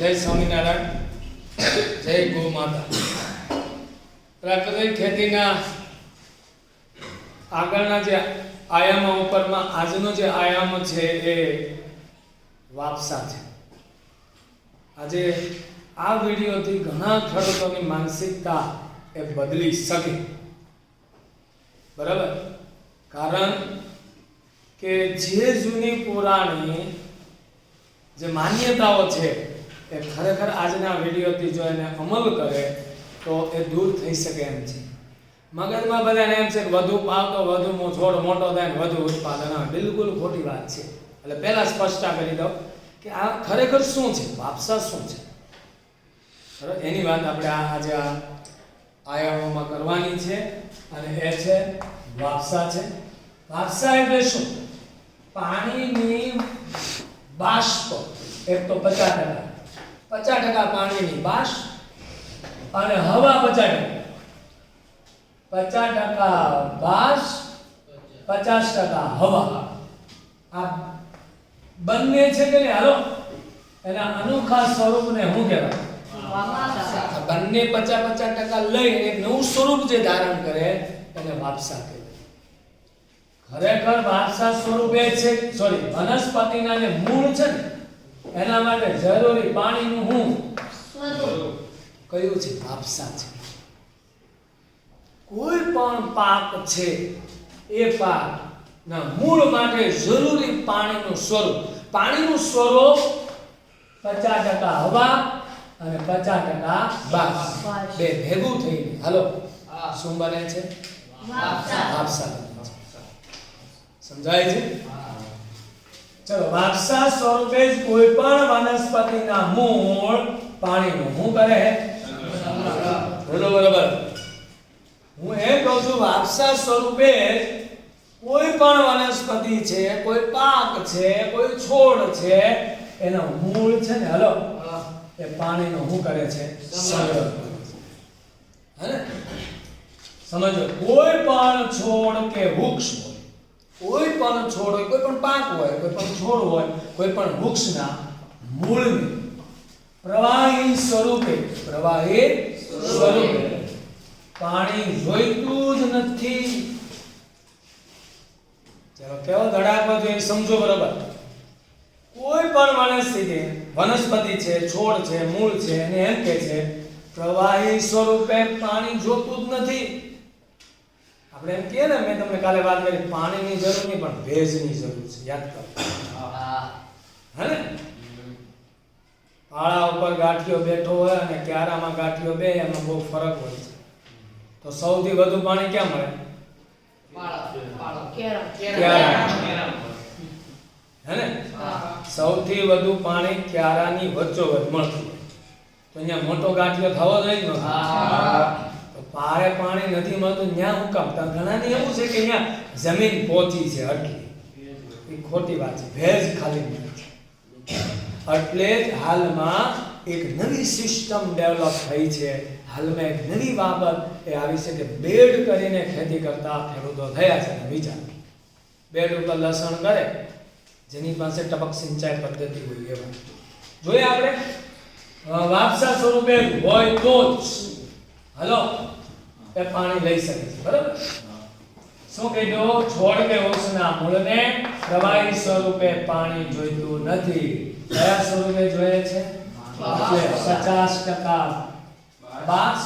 જય સ્વામિનારાયણ, જય ગો માતા. પ્રાકૃતિક ખેતીના આગળના જે આયામો ઉપરમાં આજનો જે આયામ છે એ વાપસા છે. આજે આ વિડીયોથી ઘણા ખેડૂતોની માનસિકતા એ બદલી શકે. બરાબર? કારણ કે જે જૂની પુરાણી, જે માન્યતાઓ છે એ ખરેખર આજના વિડીયોથી જો એને અમલ કરે, તો એ દૂર થઈ શકે એમ છે. મગજમાં બધાને એમ છે કે વધુ પાક, વધુ છોડ મોટો થાય ને વધુ ઉત્પાદન. આવે બિલકુલ ખોટી વાત છે. એટલે પહેલાં સ્પષ્ટતા કરી દઉં કે આ ખરેખર શું છે? વાપસા શું છે? એની વાત આપણે આજે આ આયામોમાં કરવાની છે અને એ છે વાપસા છે. વાપસા એટલે શું? પાણીની બાષ્પ. એક તો પચાસ ટકા. પચાસ ટકા પાણીની બાષ્પ અને હવા પચાસ ટકા પચાસ ટકા બાષ્પ પચાસ ટકા હવા. આ બંને છે કે હાલો. એના અનોખા સ્વરૂપને શું કહેવાય? બંને પચાસ પચાસ ટકા લઈ એક નવું સ્વરૂપ જે ધારણ કરે, એને વાપસા કહે ખરેખર વારસા સ્વરૂપ છે સોરી વનસ્પતિના જે મૂળ છે ને એના માટે જરૂરી પાણીનું હું? કયું છે? ભાપસા છે. કોઈ પણ પાક છે એ પાક ના મૂળ માટે જરૂરી પાણીનું સ્વરૂપ. પાણીનું સ્વરૂપ પચાસ ટકા હવા અને પચાસ ટકા બાષ્પ બે ભેગું થઈને. હાલો શું બને છે? વાપસા. બને છે. સમજાય છે? ચલો વારસા સ્વરૂપે જ કોઈ પણ વનસ્પતિના મૂળ પાણીનું. શું કરે? બોલો બરાબર. હું એ કહું છું વારસા સ્વરૂપે કોઈ પણ વનસ્પતિ છે કોઈ પાક છે કોઈ છોડ છે એનો મૂળ છે ને હલો એ પાણીનો શું કરે છે? સંગ્રહ હે ને? સમજો. કોઈ પણ છોડ કે વૃક્ષ કોઈ પણ છોડ હોય, કોઈ પણ પાક હોય, કોઈ પણ છોડ હોય, કોઈ પણ વૃક્ષના મૂળને પ્રવાહી સ્વરૂપે પ્રવાહી સ્વરૂપે પાણી જોઈતું જ નથી. ચલો, કેવો ધડાકો છે સમજો બરોબર. કોઈ પણ વનસ્પતિ વનસ્પતિ છે, છોડ છે, મૂળ છે અને એમ કે છે, પ્રવાહી સ્વરૂપે પાણી જોતું જ નથી. આપણે એમ કહીએ ને મેં તમને કાલે વાત કરી પાણીની જરૂર નહીં પણ ભેજની જરૂર છે. યાદ કરો. હે. ને? આળા ઉપર ગાંઠિયો બેઠો હોય અને ક્યારામાં ગાંઠિયો બે એમાં બહુ ફરક હોય છે. તો સૌથી વધુ પાણી ક્યાં મળે? હે ને? સૌથી વધુ પાણી ક્યારાની વચ્ચોવચ મળતું તો અહીંયા મોટો ગાંઠિયો થવો જોઈએ ને? પારે પાણી નથી મળતું ત્યાં હું કામ ઘણાની એવું છે કે અહીંયા જમીન પોચી છે અટલી એ ખોટી વાત છે. ભેજ ખાલી નથી એટલે જ હાલમાં એક નવી સિસ્ટમ ડેવલપ થઈ છે. હાલમાં એક નવી બાબત એ આવી છે કે બેડ કરીને ખેતી કરતા ખેડૂતો થયા છે. વિચાર. બેડ ઉપર લસણ કરે, જેની પાસે ટપક સિંચાઈ પદ્ધતિ હોય એવા. જોઈએ આપણે. વાપસા સ્વરૂપે હોય તો જ. હલો. એ પાણી લઈ શકે છે, બરાબર? શું કીધું છોડ કે વૃક્ષના મૂળને પ્રવાહી સ્વરૂપે પાણી જોઈતું નથી. કયા સ્વરૂપે જોઈએ છે? પચાસ ટકા બાસ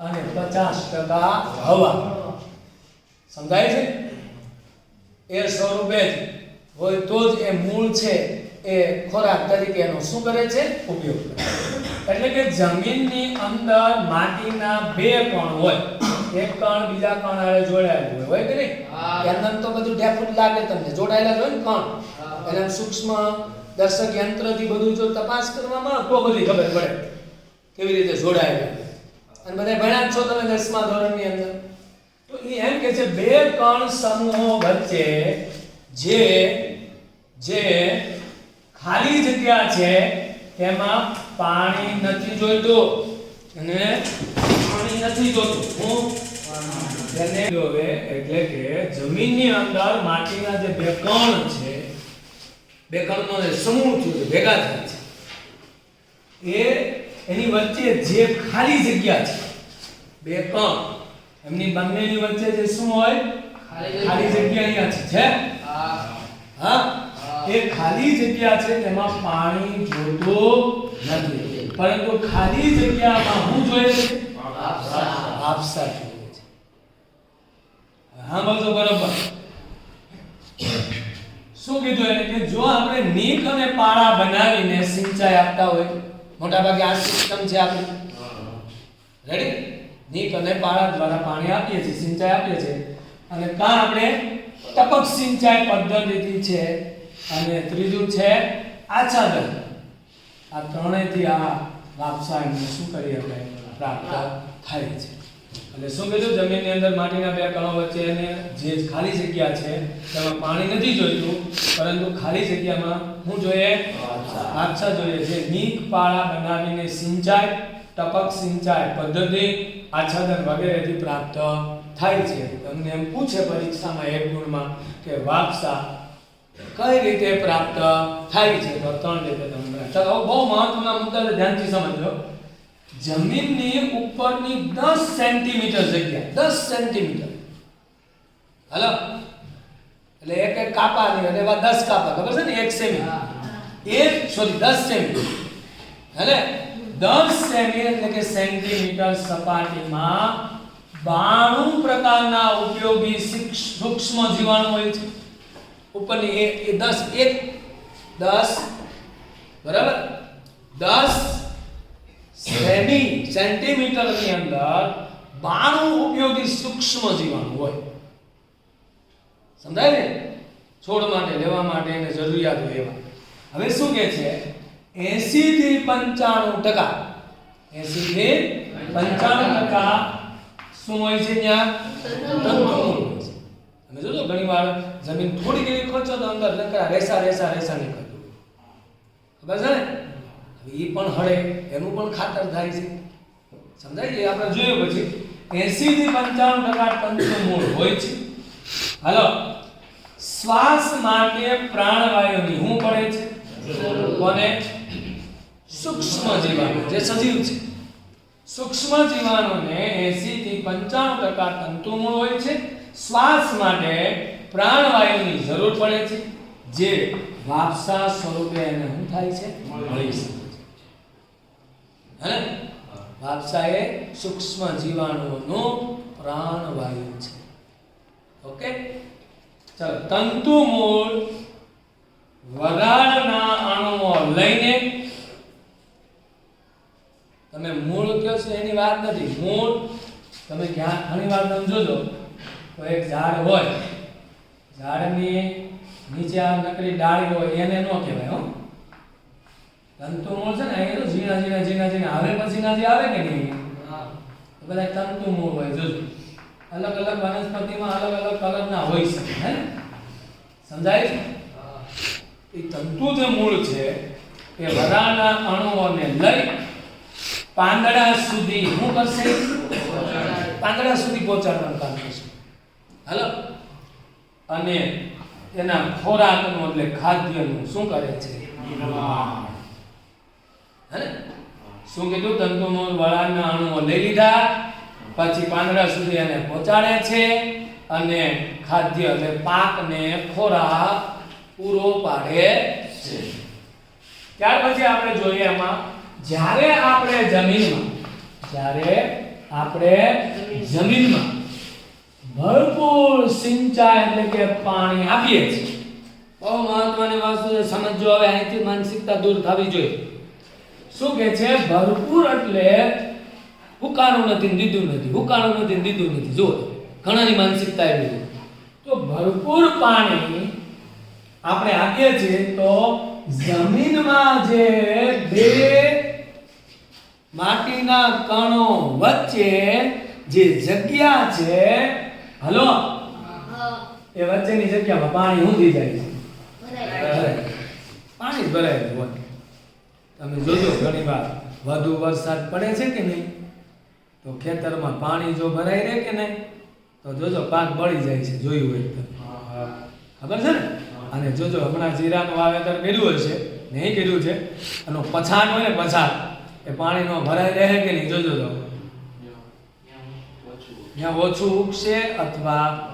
અને પચાસ ટકા હવા. સમજાય છે? એ સ્વરૂપે જ હોય તો જ એ મૂળ છે એ ખોરાક તરીકે એનો શું કરે છે? ઉપયોગ કરે એટલે કે જમીનની અંદર માટીના બે કણ હોય એક કણ બીજા કણ હારે જોડાયેલું હોય હોય કે નહીં. એમને તો બધું ઢેફું લાગે તમને જોડાયેલા હોય ને કણ. એટલે સૂક્ષ્મ દર્શક યંત્રથી બધું જો તપાસ કરવામાં તો બધી ખબર પડે કેવી રીતે જોડાયેલા. અને બધા ભણ્યા છો તમે દસમા ધોરણની અંદર. તો એ એમ કે છે બે કણ સમૂહો વચ્ચે જે જે ખાલી જગ્યા છે તેમાં પાણી નથી જોઈતું અને પાણી નથી જોતું. હું તેને જોવે એટલે કે જમીનની અંદર માટીના જે બે કણ છે બે કણનો જે સમૂહ છે ભેગા થાય છે એ એની વચ્ચે જે ખાલી જગ્યા છે બે કણ એમની બંનેની વચ્ચે જે શું હોય? ખાલી જગ્યા. અહીંયા છે? હા. હા? એ ખાલી જગ્યા છે તેમાં પાણી જોતું નથી. પરંતુ ખાલી જગ્યામાં હું જોઈએ છે? આપસા જોઈએ છે. હા બોલતો બરોબર. શું કીધું એને કે જો આપણે નીક અને પાળા બનાવીને સિંચાઈ આપતા હોય મોટા ભાગે આ સિસ્ટમ છે આપણી. રેડી નીક અને પાળા દ્વારા પાણી આપીએ છીએ, સિંચાઈ આપીએ છીએ. અને કાં આપણે ટપક સિંચાઈ પદ્ધતિથી છે અને ત્રીજું છે આચ્છાદન. આ ત્રણેયથી આ લાભસાયને શું કરીએ શકાય પ્રાપ્ત થાય છે. એટલે શું કીધું? જમીનની અંદર માટીના બે કણો વચ્ચે એને જે ખાલી જગ્યા છે તેમાં પાણી નથી જોઈતું પરંતુ ખાલી જગ્યામાં હું જોઈએ? આચ્છા જોઈએ જે નીક પાળા બનાવીને સિંચાઈ ટપક સિંચાઈ પદ્ધતિ આચ્છાદન વગેરેથી પ્રાપ્ત થાય છે. તમને એમ પૂછે પરીક્ષામાં એક ગુણમાં કે વાપસા કઈ રીતે પ્રાપ્ત થાય છે? તો ત્રણ રીતે તમને ચાલો બહુ મહત્વના મુદ્દાને ધ્યાનથી સમજો જમીનની ઉપરની 10 સેન્ટીમીટર જગ્યા 10 સેન્ટીમીટર. હાલો? એટલે એક એક કાપાની એટલે એવા 10 કાપા ખબર છે ને? 1 સેમી. એક સોરી 10 સેમી. એટલે 10 સેમી એટલે કે સેન્ટીમીટર સપાટીમાં 92 પ્રકારના ઉપયોગી સૂક્ષ્મ જીવાણુ હોય છે. ઉપરની એ 10 એક 10 બરાબર? 10 સેમી સેન્ટીમીટરની અંદર 92 ઉપયોગી સૂક્ષ્મ જીવાણુ હોય. સમજાય ને? છોડ માટે, લેવા માટે એને જરૂરિયાત હોય એવા હવે શું કે છે? 80 થી 95 ટકા. 80 થી 95 ટકા શું હોય છે ત્યાં? તમે જોજો ઘણી વાર જમીન થોડી એવી ખર્ચો તો અંદર લંકરા રેસા રેસા રેસા નીકળતું ખબર છે ને? એ પણ હળે, એનું પણ ખાતર થાય છે. સમજાય છે? આપણે જોયું પછી. એસી થી 95 ટકા તંતુમૂળ હોય છે. હાલો. શ્વાસ માટે પ્રાણવાયુની હું પડે છે? કોને? સૂક્ષ્મ જીવાણુ જે સજીવ છે. સૂક્ષ્મ જીવાણુને એસી થી 95 ટકા તંતુમૂળ હોય છે. શ્વાસ માટે પ્રાણવાયુની જરૂર પડે છે, જે વાપસા સ્વરૂપે એને શું થાય છે? મળી શકે છે. વાપસા એ સૂક્ષ્મ જીવાણુઓનો પ્રાણવાયુ છે. ઓકે? ચાલો તંતુમૂળ વરાળના અણુઓ લઈને તમે મૂળ કયો છો, એની વાત નથી. મૂળ, તમે ક્યાં ઘણી વાર સમજો જોજો તો એક ઝાડ હોય ઝાડની નીચે આ નકરી ડાળી હોય એને ન કહેવાય હો. તંતુમૂળ છે ને એ તો ઝીણા ઝીણા ઝીણા ઝીણા. આવે પછી ના જે આવે કે નહીં? બધા તંતુમૂળ હોય જોજો. અલગ અલગ વનસ્પતિમાં અલગ અલગ કલરના હોઈ શકે હે ને? સમજાય છે? એ તંતુ જે મૂળ છે એ વરાળના અણુઓને લઈ પાંદડા સુધી શું કરશે? પાંદડા સુધી પહોંચાડવાનું કામ કરશે. હાલો? અને એના ખોરાકનું એટલે ખાદ્યનું શું કરે છે? શું કીધું? તંતુમૂળ વળાના અણુઓ લઈ લીધા, પછી પાંદડા સુધી એને પહોંચાડે છે અને ખાદ્ય એટલે પાકને ખોરાક પૂરો પાડે છે. ત્યાર પછી આપણે જોઈએ એમાં, જ્યારે આપણે જમીનમાં, જ્યારે આપણે જમીનમાં ભરપૂર સિંચાઈ એટલે કે પાણી આપીએ છીએ. બહુ મહત્વની વસ્તુ છે સમજો હવે અહીંથી માનસિકતા દૂર થવી જોઈએ. શું કે છે? ભરપૂર એટલે હુકાણું નથી દીધું નથી, હુકાણું નથી દીધું નથી. જુઓ, ઘણાની માનસિકતા એવી તો ભરપૂર પાણી આપણે આપીએ છીએ તો જમીનમાં જે બે માટીના કણો વચ્ચે જે જગ્યા છે હલો. એ વચ્ચેની જગ્યામાં પાણી ઊંધી જાય છે. ભરાય. પાણી જ ભરાયેલું હોય તમે જોજો ઘણી વાર વધુ વરસાદ પડે છે કે નહીં? તો ખેતરમાં પાણી જો ભરાઈ રહે કે નહીં? તો જોજો પાક બળી જાય છે, જોયું હોય તો. ખબર છે ને? અને જોજો હમણાં જીરાનું વાવેતર કર્યું હશે નહીં કર્યું છે એનો પછાડ હોય ને પછાડ એ પાણીનો ભરાઈ રહે કે નહીં? જોજો તો. ત્યાં ઓછું ઉગશે અથવા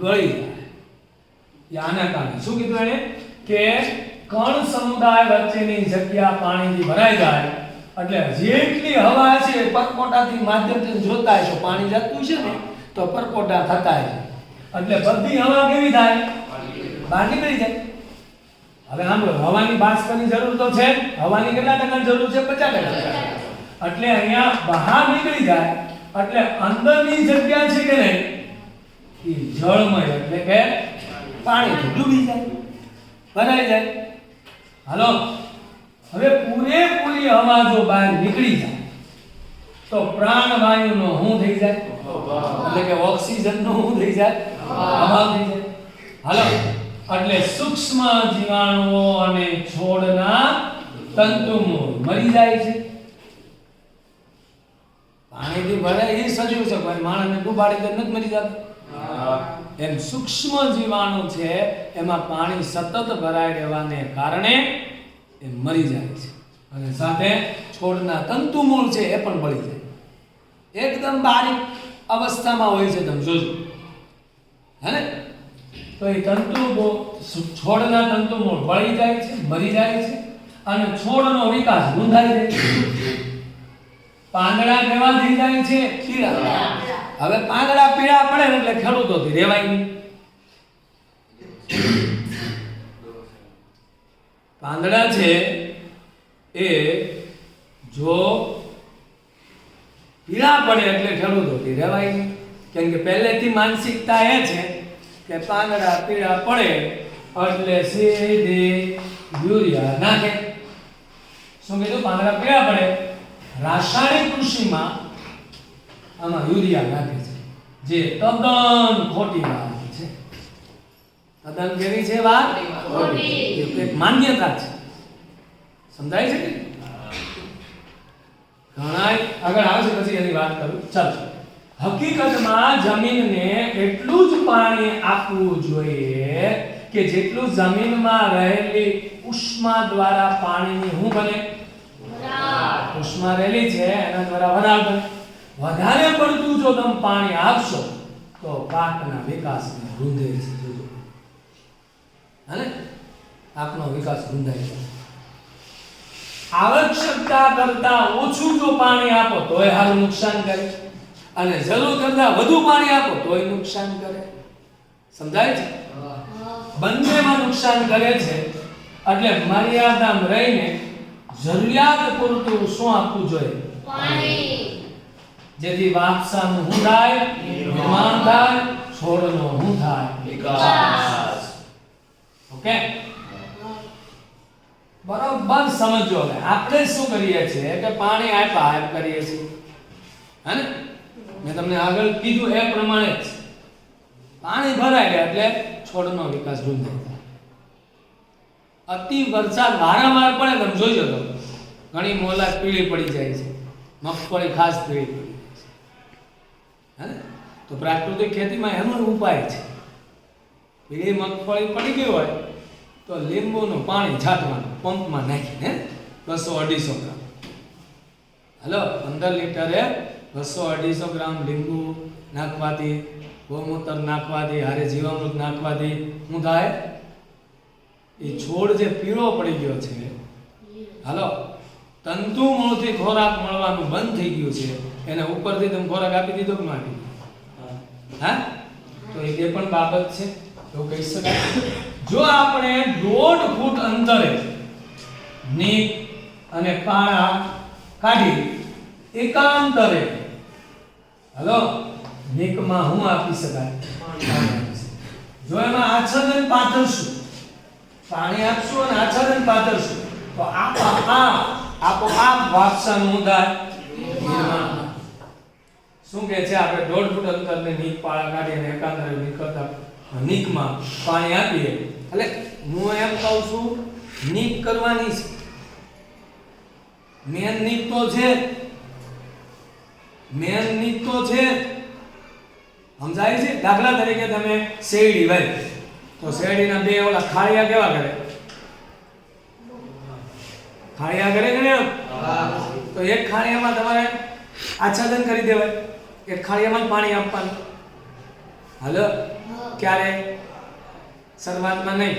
વળી જાય. એ આના કારણે. શું કીધું એને કે કણ સમુદાય વચ્ચેની જગ્યા પાણીથી ભરાઈ જાય. એટલે જેટલી હવા છે એ પરપોટાથી માધ્યમથી જોતા હશો પાણી જતું છે ને તો પરપોટા થતા છે. એટલે બધી હવા કેવી થાય? બહાર નીકળી જાય. હવે આમ હવાની બાષ્પની જરૂર તો છે. જ. હવાની કેટલા ટકા જરૂર છે? પચાસ ટકા. એટલે અહીંયા બહાર નીકળી જાય એટલે અંદરની જગ્યા છે કે નહીં? એ જળમય, એટલે કે પાણી ડૂબી જાય, ભરાઈ જાય. હાલો? હવે પૂરેપૂરી હવા જો બહાર નીકળી જાય, તો પ્રાણવાયુનો શું થઈ જાય? એટલે કે ઓક્સિજનનો શું થઈ જાય? હવા થઈ જાય. હાલો? એટલે સૂક્ષ્મ જીવાણુઓ અને છોડના તંતુમૂળ મરી જાય છે. પાણીથી ભરે એ સજીવ છે પણ માણસને ડૂબાડી તો નથી મરી જતા. એમ સૂક્ષ્મ જીવાણુ છે એમાં પાણી સતત ભરાઈ રહેવાને કારણે એ મરી જાય છે. અને સાથે છોડના તંતુમૂળ છે એ પણ બળી જાય. એકદમ બારીક અવસ્થામાં હોય છે તમે જોજો. હે ને તો એ તંતુ છોડના તંતુમૂળ બળી જાય છે મરી જાય છે અને છોડનો વિકાસ ગુંધાઈ જાય છે. પાંદડા કેવા થઈ જાય છે પીળા. હવે પાંદડા પીળા પડે એટલે ખેડૂતોથી રેવાય પાંદડા છે એ જો પીળા પડે એટલે ખેડૂતોથી રહેવાય નહીં. કેમ કે પહેલેથી માનસિકતા એ છે કે પાંદડા પીળા પડે એટલે સીધી યુરિયા નાખે. શું કીધું? પાંદડા પીળા પડે. રાસાયણિક કૃષિમાં આમાં યુરિયા નાખે છે જે તદ્દન ખોટી વાત છે. તદ્દન કેવી છે વાત? એક માન્યતા છે. સમજાય છે કે? ઘણા આગળ આવશે પછી એની વાત કરું. ચાલો. હકીકતમાં જમીનને એટલું જ પાણી આપવું જોઈએ કે જેટલું જમીનમાં રહેલી ઉષ્મા દ્વારા પાણીની શું બને? ઉષ્મા રહેલી છે એના દ્વારા વરાળ બને. વધારે પડતું જો તમે પાણી આપશો તો પાકના વિકાસને રૂંધે છે જોજો હે આપનો વિકાસ રૂંધાય છે. આવશ્યકતા કરતા ઓછું જો પાણી આપો તોય સારું નુકસાન કરે. અને જરૂર કરતા વધુ પાણી આપો તોય નુકસાન કરે. સમજાય છે? બંનેમાં નુકસાન કરે છે. એટલે મર્યાદામાં રહીને જરૂરિયાત પૂરતું શું આપવું જોઈએ? પાણી. જેથી વાપસાનું હું થાય નિર્માણ થાય છોડનો હું થાય. વિકાસ. ઓકે? બરોબર સમજો હવે. આપણે શું કરીએ છીએ કે પાણી આપ્યા એમ કરીએ છીએ. હે ને? મેં તમને આગળ કીધું એ પ્રમાણે જ. પાણી ભરાય ગયા એટલે છોડનો વિકાસ રૂંધાઈ જાય. અતિ વરસાદ વારંવાર પડે તમે જોઈ તો ઘણી મોલા પીળી પડી જાય છે. મગફળી ખાસ પીળી પડી જાય છે. હે? તો પ્રાકૃતિક ખેતીમાં એનો ઉપાય છે. પીળી મગફળી પડી ગઈ હોય તો લીંબુનું પાણી છાંટવાનું, પંપમાં નાખીને બસો અઢીસો ગ્રામ. હલો, પંદર લીટરે બસો અઢીસો ગ્રામ લીંબુ નાખવાથી, ગૌમૂત્ર નાખવાથી, હારે જીવામૃત નાખવાથી શું થાય એ છોડ જે પીળો પડી ગયો છે, હાલો, તંતુ મૂળથી ખોરાક મળવાનું બંધ થઈ ગયું છે, એને ઉપરથી તમે ખોરાક આપી દીધો કે માટી? હા? તો એ પણ બાબત છે, એવું કહી શકાય. જો આપણે દોઢ ફૂટ અંતરે નીક અને પાળા કાઢી, એકાંતરે, હલો નીકમાં હું આપી શકાય. જો એમાં આચ્છાદન પાથરશું પાણી આપશું અને આચ્છાદન પાથરશું. તો આ આપો આપ વાપસાનું થાય. શું કે છે? આપણે દોઢ ફૂટ અંતરને નીક પાળા કાઢીને એકાંતરે નીકળતા નીકમાં પાણી આપીએ. એટલે હું એમ કહું છું, નીક કરવાની છે. મેન નીક તો છે. મેન નીક તો છે. સમજાય છે? દાખલા તરીકે તમે શેરડી વાવી તો શેરડીના બે ઓલા ખાળિયા કેવા કરે? ખાળિયા કરે કે નહીં તો એક ખાળિયામાં તમારે આચ્છાદન કરી દેવાય, એક ખાળિયામાં પાણી આપવાનું. હલો? ક્યારે? શરૂઆતમાં નહીં.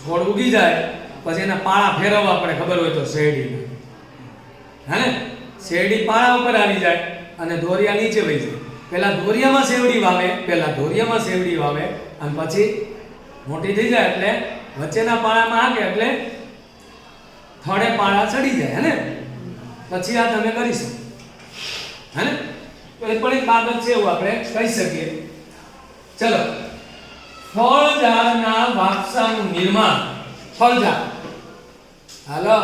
છોડ ઉગી જાય, પછી એના પાળા ફેરવવા પડે, ખબર હોય તો શેરડીને. હે શેરડી પાળા ઉપર આવી જાય અને દોરિયા નીચે વહી જાય. પહેલા ધોરિયામાં શેવડી વાવે પહેલાં ધોરિયામાં શેવડી વાવે અને પછી મોટી થઈ જાય એટલે વચ્ચેના પાળામાં હાકે એટલે થડે પાળા ચડી જાય હે પછી આ તમે કરી શકો. હે ને? એ પણ એક બાબત છે એવું આપણે કહી શકીએ. ચલો. ફળ ઝાડના વાપસાનું નિર્માણ. ફળઝાડ હાલો.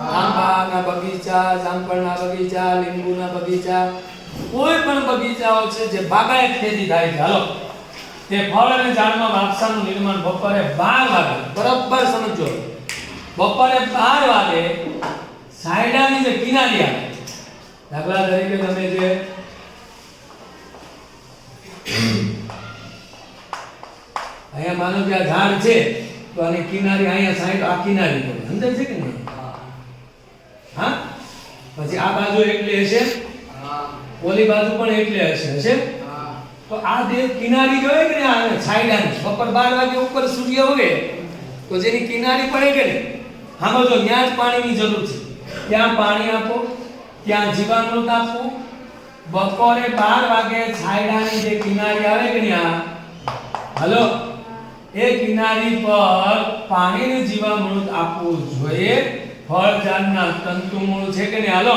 આંબાના બગીચા જામફળના બગીચા લીંબુના બગીચા કોઈ પણ બગીચાઓ છે જે બાગાયત ખેતી થાય છે. હાલો. તે ફળ અને ઝાડમાં વાપસાનું નિર્માણ બપોરે 12 વાગે. બરોબર સમજો. બપોરે 12 વાગે સાયડાની જે કિનારી આવે દાખલા તરીકે તમે જે અહીંયા માનો કે આ ઝાડ છે, તો આની કિનારી અહીંયા સાઈડ, આ કિનારી પડે સમજાય છે કે નહીં? હા. પછી આ બાજુ એટલે હશે. ઓલી બાજુ પણ એટલે હશે હશે? તો આ જે કિનારી જોઈએ કે ને આ સાઈડાની બપોર બાર વાગે ઉપર સૂર્ય ઉગે તો જેની કિનારી પડે કે ને હા જો ત્યાં જ પાણીની જરૂર છે. ત્યાં પાણી આપો ત્યાં જીવામૃત આપવું બપોરે બાર વાગે છાયડાની જે કિનારી આવે કે ને આ? હલો? એ કિનારી પર પાણીનું જીવામૃત આપવું જોઈએ. ફળ ઝાડના તંતુમૂળ છે કે નહીં? હાલો?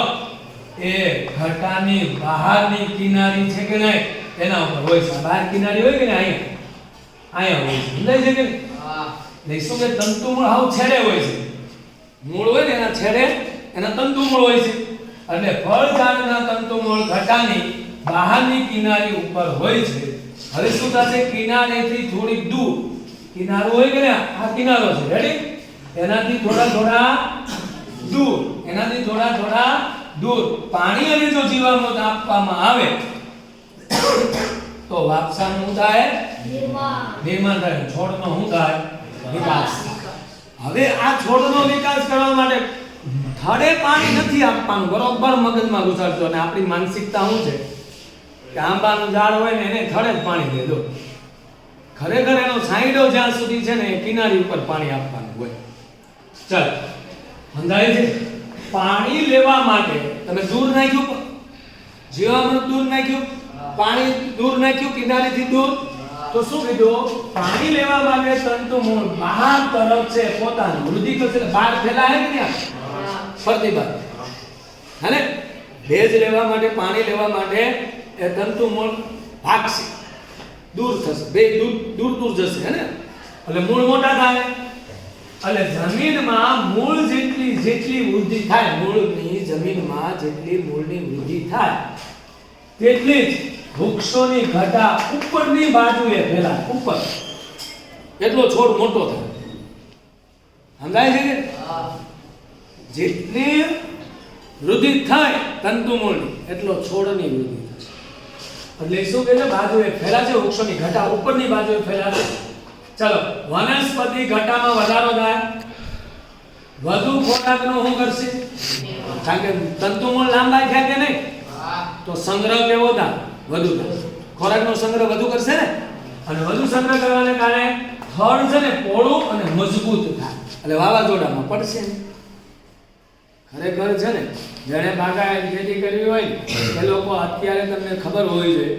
એ ઘટાની બહારની કિનારી છે કે નહીં? એના ઉપર હોય છે. બહાર કિનારી હોય કે નહીં? અહીંયા? અહીંયા હોય છે. સમજાય છે કે નહીં? નહીં શું કે તંતુમળ હાવ છેડે હોય છે? મૂળ હોય ને એના છેડે? એના તંતુમળ હોય છે. એટલે ફળ ઝાડના તંતુમૂળ ઘટાની બહારની કિનારી ઉપર હોય છે. હવે શું થશે? કિનારેથી થોડીક દૂર. કિનારો હોય કે ને આ કિનારો છે. રેડી એનાથી થોડા થોડા દૂર. એનાથી થોડા થોડા દૂર પાણી અને જો જીવામૃત આપવામાં આવે તો વાપસાનું શું થાય? નિર્માણ. થાય. છોડનો શું થાય? વિકાસ. હવે આ છોડનો વિકાસ કરવા માટે થડે પાણી નથી આપવાનું બરોબર મગજમાં ઘુસાડજો અને આપણી માનસિકતા શું છે? કે આંબાનું ઝાડ હોય ને એને થડે જ પાણી દેજો ખરેખર એનો સાઈડો જ્યાં સુધી છે ને કિનારી ઉપર પાણી આપવાનું હોય. ચાલ સમજાય છે? પાણી લેવા માટે તમે દૂર નાખ્યું જીવામૃત દૂર નાખ્યું? પાણી દૂર નાખ્યું કિનારીથી દૂર? તો શું કીધું? પાણી લેવા માટે તંતુ મૂળ બહાર તરફ છે પોતાનું વૃદ્ધિ એટલે બહાર ફેલાય કે ત્યાં ફરતી બાર. હે ભેજ લેવા માટે પાણી લેવા માટે એ તંતુ મૂળ ભાગશે. દૂર થશે. બે દૂર દૂર દૂર જશે હે ને? એટલે મૂળ મોટા થાય. એટલે જમીનમાં મૂળ જેટલી જેટલી વૃદ્ધિ થાય, મૂળની જમીનમાં જેટલી મૂળની વૃદ્ધિ થાય, તેટલી જ વૃક્ષોની ઘટા ઉપરની બાજુએ ફેલા ઉપર. એટલો છોડ મોટો થાય. સમજાય છે જેટલી વૃદ્ધિ થાય તંતુમૂળની એટલો છોડની વૃદ્ધિ થાય. એટલે શું કે છે? બાજુએ ફેલાશે વૃક્ષોની ઘટા ઉપરની બાજુએ ફેલાશે ચલો, વનસ્પતિ ઘટામાં વધારો થાય. વધુ ખોરાકનો શું કરશે? કારણ કે તંતુમૂળ લાંબા થયા કે નહીં? તો સંગ્રહ કેવો થાય? વધુ થાય. ખોરાકનો સંગ્રહ વધુ કરશે ને? અને વધુ સંગ્રહ કરવાને કારણે થડ છે ને પોળું અને મજબૂત થાય. એટલે વાવાઝોડામાં પડશે ખરેખર છે ને, જેણે બાગાયત ખેતી કરવી હોય એ લોકો અત્યારે તમને ખબર હોવી જોઈએ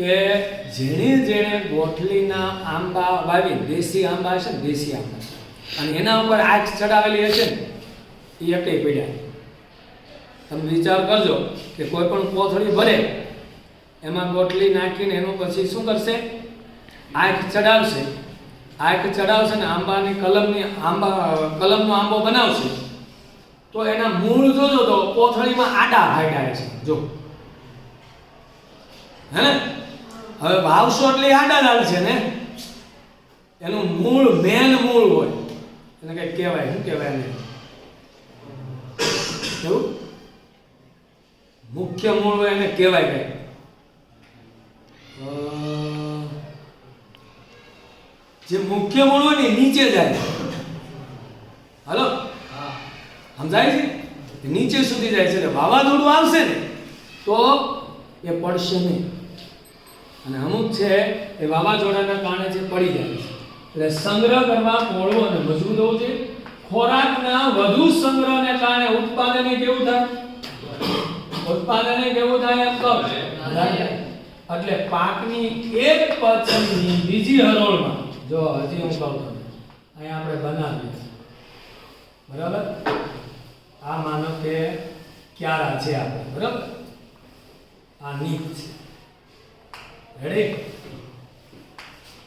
કે જેણે જેણે ગોઠલીના આંબા વાવી, દેશી આંબા છે ને, દેશી આંબા. અને એના ઉપર આગ ચડાવેલી હશે ને, એ એકે પીડ્યા. તમે વિચાર કરજો કે કોઈ પણ કોથળી ભરે, એમાં ગોટલી નાખીને એનું પછી શું કરશે? આંખ ચડાવશે. આંખ ચડાવશે ને આંબાની કલમની આંબા, કલમનો આંબો બનાવશે, તો એના મૂળ જોજો તો કોથળીમાં આડા ભાગ્યા છે. જો. હે ને? હવે વાવશો એટલે આડા દાળ છે ને? એનું મૂળ મેન મૂળ હોય. એને કઈ કહેવાય, શું કહેવાય એને? એવું? મુખ્ય મૂળ હોય એને કહેવાય કઈ જે મુખ્ય મૂળ હોય ને નીચે જાય. હાલો? સમજાય છે? નીચે સુધી જાય છે. એટલે વાવાઝોડું આવશે ને, તો એ પડશે નહીં. અને અમુક છે એ વાવાઝોડાના કારણે જે પડી જાય છે. એટલે સંગ્રહ કરવા મોડું અને મજબૂત હોવું જોઈએ. ખોરાકના વધુ સંગ્રહને કારણે ઉત્પાદન કેવું થાય? ઉત્પાદન કેવું થાય એમ કહો. એટલે પાકની એક પછી બીજી હરોળમાં. જો હજી હું કહું તમને, અહીંયા આપણે બનાવીએ બરાબર? આ માનો કે ક્યારા છે આપણે, બરાબર? આ નીચ છે. રેડી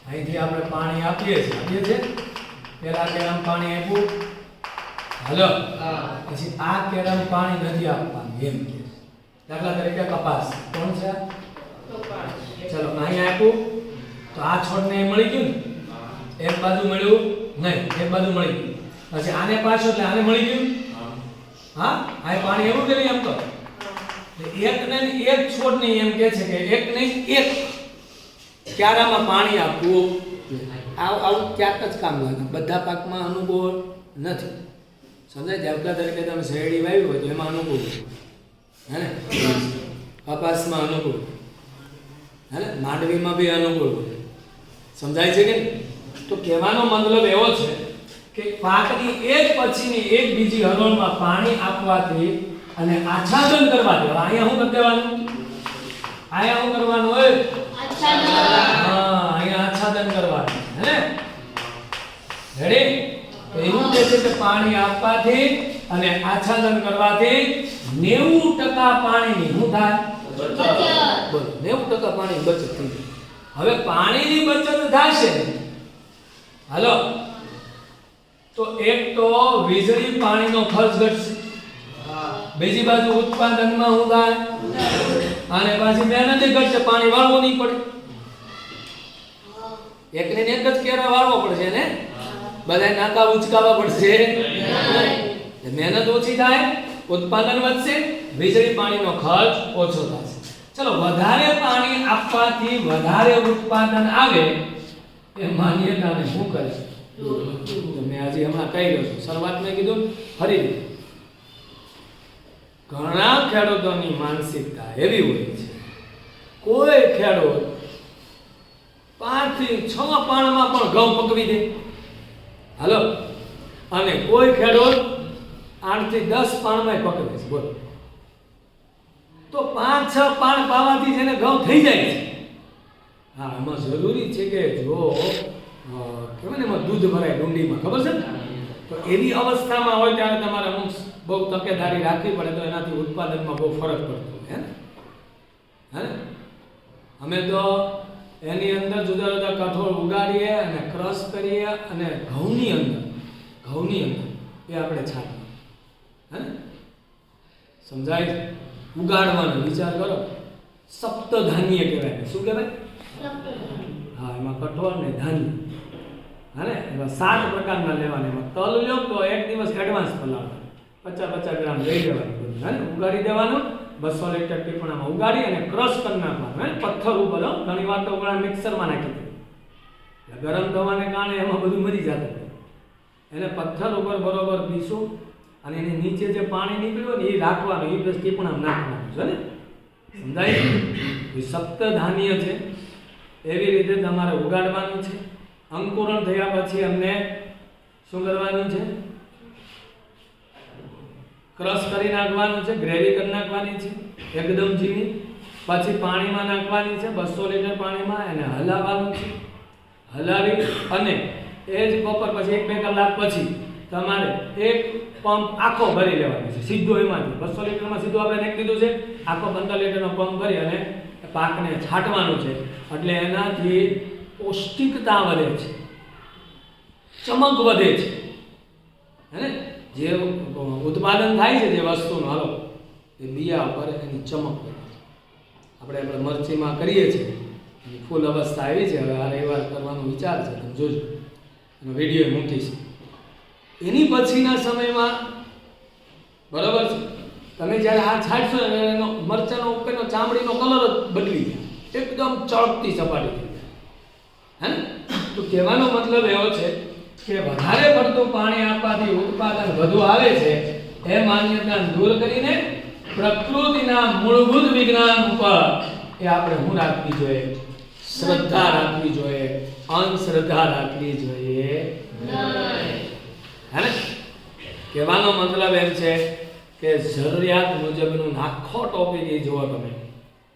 અહીંથી આપણે પાણી આપીએ છીએ. આપીએ છીએ? પહેલા કેરામ પાણી આપ્યું. હલો. પછી આ કેરામ પાણી નથી આપવાનું. એમ કે દાખલા તરીકે કપાસ. કોણ છે? ચલો, અહીં આપ્યું. તો આ છોડને મળી ગયું ને? એક બાજુ મળ્યું નહીં, એક બાજુ મળી ગયું. પછી આને પાછો એટલે આને મળી ગયું? હા? આ પાણી એવું કે નહીં એમ તો? એક ને એક છોડ નહીં એમ કે છે કે એક નહીં, એક. ક્યારામાં પાણી આપવું આવું ક્યાંક જ કામ લાગે બધા પાકમાં અનુભવ નથી. સમજાય દાખલા તરીકે તમે શેરડી વાવી હોય તો એમાં અનુકૂળ હે ને? કપાસમાં અનુકૂળ હે ને? માંડવીમાં બી અનુકૂળ હોય. સમજાય છે કે તો કહેવાનો મતલબ એવો છે કે પાકની એક પછીની એક બીજી હરોળમાં પાણી આપવાથી અને આચ્છાદન કરવાથી અહીંયા શું કરી દેવાનું? અહીંયા શું કરવાનું હોય આચ્છાદન. હા અહીંયા આચ્છાદન કરવાનું હે રેડી તો એવું કહે છે કે પાણી આપવાથી અને આચ્છાદન કરવાથી 90% પાણી શું થાય. બોલો 90% પાણી બચત થઈ જાય હવે પાણીની બચત થશે? હાલો. તો એક તો વીજળી પાણીનો ખર્ચ ઘટશે. બીજી બાજુ ઉત્પાદનમાં શું થાય? અને પાછી મહેનત ઘટશે પાણી વાળવું નહીં પડે. એકને ને એક જ કેરા વાળવો પડશે ને? બધા નાકા ઉંચકાવા પડશે. મહેનત ઓછી થાય ઉત્પાદન વધશે વીજળી પાણીનો ખર્ચ ઓછો થશે ચલો વધારે પાણી આપવાથી વધારે ઉત્પાદન આવે એ માન્યતાને શું કરે? મેં આજે હમણાં કહી રહ્યો છું. શરૂઆતમાં કીધું ફરી ઘણા ખેડૂતોની માનસિકતા એવી હોય છે. કોઈ ખેડૂત પાંચથી છ પાણમાં પણ ઘઉં પકવી દે. હાલો? અને કોઈ ખેડૂત આઠથી દસ પાણમાં પકડે છે, બોલો. તો પાંચ, છ પાણ પાવાથી જેને ઘઉં થઈ જાય છે. હા, એમાં જરૂરી છે કે જો કહેવાય ને એમાં દૂધ ભરાય ડુંડીમાં ખબર છે? ને તો એવી અવસ્થામાં હોય ત્યારે તમારે અમુક બહુ તકેદારી રાખવી પડે તો એનાથી ઉત્પાદનમાં બહુ ફરક પડતો હોય, હે હે ને? અમે તો એની અંદર જુદા જુદા કઠોળ ઉગાડીએ અને ક્રશ કરીએ અને ઘઉંની અંદર ઘઉંની અંદર એ આપણે છાંટીએ હે સમજાય ઉગાડવાનો વિચાર કરો. સપ્તધાન્ય કહેવાય શું કહેવાય? હા એમાં કઠોળ ને ધાન્ય. હા એમાં સાત પ્રકારના લેવાના. એમાં તલ લ્યો તો એક દિવસ એડવાન્સ પલાળવાનું. પચાસ પચાસ ગ્રામ લઈ લેવાનું બધું. હે ને? ઉગાડી દેવાનું. બસો લીટર ટીપણામાં ઉગાડી અને ક્રશ કરી નાખવાનું પથ્થર ઉપર. ઘણી વાર તો ઉગાડી મિક્સરમાં નાખી દે. ગરમ થવાને કારણે એમાં બધું મરી જતું. એને પથ્થર ઉપર બરોબર પીસું અને એની નીચે જે પાણી નીકળ્યું ને, એ રાખવાનું, એ બસ ટીપણામાં નાખવાનું, છે ને? સમજાય? એ સપ્તધાન્ય છે. એવી રીતે તમારે ઉગાડવાનું છે. અંકુરણ થયા પછી અમને શું કરવાનું છે? ક્રશ કરી નાખવાનું છે, ગ્રેવી કરી નાખવાની છે, એકદમ ઝીણી. પછી પાણીમાં નાખવાની છે, બસો લીટર પાણીમાં એને હલાવવાનું છે. હલાવી અને એ જ બપોર પછી એક બે કલાક પછી તમારે એક પંપ આખો ભરી લેવાનો છે, સીધો એમાંથી. બસો લીટરમાં સીધું આપણે નાખી દીધું છે, આખો પંદર લીટરનો પંપ ભરી અને પાકને છાંટવાનું છે. એટલે એનાથી પૌષ્ટિકતા વધે છે, ચમક વધે છે. હે ને? જે ઉત્પાદન થાય છે જે વસ્તુનું, હાલો, એ બિયા પર એની ચમક આપણે આપણે મરચીમાં કરીએ છીએ. એની ફૂલ અવસ્થા આવી છે. હવે આ રવિવાર કરવાનો વિચાર છે. તમે જોજો. અને વીડિયો મૂકીશ એની પછીના સમયમાં, બરાબર છે? તમે જ્યારે આ છાંટશો ને, એનો મરચાનો ઉપરનો ચામડીનો કલર જ બદલી જાય. એકદમ ચળકતી સપાટી થઈ જાય. હે ને? તો કહેવાનો મતલબ એવો છે કે વધારે પડતું પાણી આપવાથી ઉત્પાદન વધુ આવે છે એ માન્યતા દૂર કરીને પ્રકૃતિના મૂળભૂત વિજ્ઞાન ઉપર એ આપણે હું રાખવી જોઈએ? શ્રદ્ધા રાખવી જોઈએ. અંધશ્રદ્ધા રાખવી જોઈએ. હે કહેવાનો મતલબ એમ છે કે જરૂરિયાત મુજબનું આખો ટોપિક એ જુઓ તમે.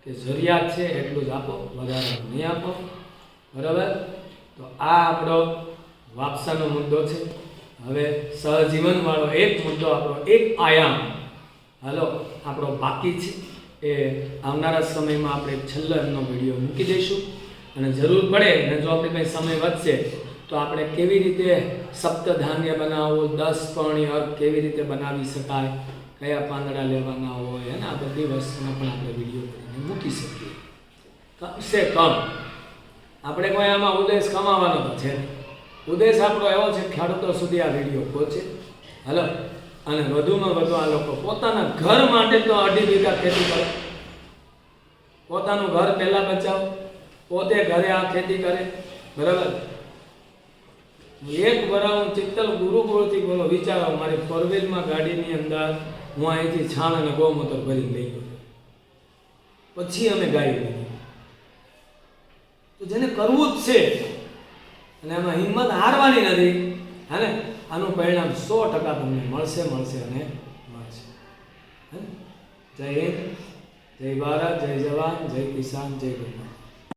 કે જરૂરિયાત છે એટલું જ આપો વધારે નહીં આપો. બરાબર? તો આ આપણો વાપસાનો મુદ્દો છે. હવે સહજીવનવાળો એક મુદ્દો આપણો, એક આયામ. હાલો, આપણો બાકી છે. એ આવનારા સમયમાં આપણે છેલ્લો એમનો વીડિયો મૂકી દઈશું. અને જરૂર પડે અને જો આપણે કંઈ સમય વધશે, તો આપણે કેવી રીતે સપ્તધાન્ય બનાવવું, દસ પર્ણી અર્થ કેવી રીતે બનાવી શકાય, કયા પાંદડા લેવાના હોય, અને આ બધી વસ્તુનો પણ આપણે વીડિયો કરીને મૂકી શકીએ. કમસે કમ. આપણે કોઈ આમાં ઉદ્દેશ કમાવાનો તો છે નહીં. ઉદ્દેશ આપણો એવો છે ખેડૂતો સુધી આ વીડિયો પહોંચે. હલો? અને વધુમાં વધુ આ લોકો પોતાના ઘર માટે તો અઢી વીઘા ખેતી કરે. પોતાનું ઘર પહેલા બચાવો. પોતે ઘરે આ ખેતી કરે. બરાબર? એક વરા હું ચિત્તલ ગુરુકુળથી બોલો, વિચારો, મારી ફોર ગાડીની અંદર હું અહીંથી છાણ અને ગૌમૂત્ર ભરી લઈ ગયો. પછી અમે ગાય લીધી તો જેને કરવું જ છે અને એમાં હિંમત હારવાની નથી, હે આનું પરિણામ સો ટકા તમને મળશે મળશે અને મળશે. હે જય હિન્દ, જય ભારત, જય જવાન, જય કિસાન, જય ગૌ માતા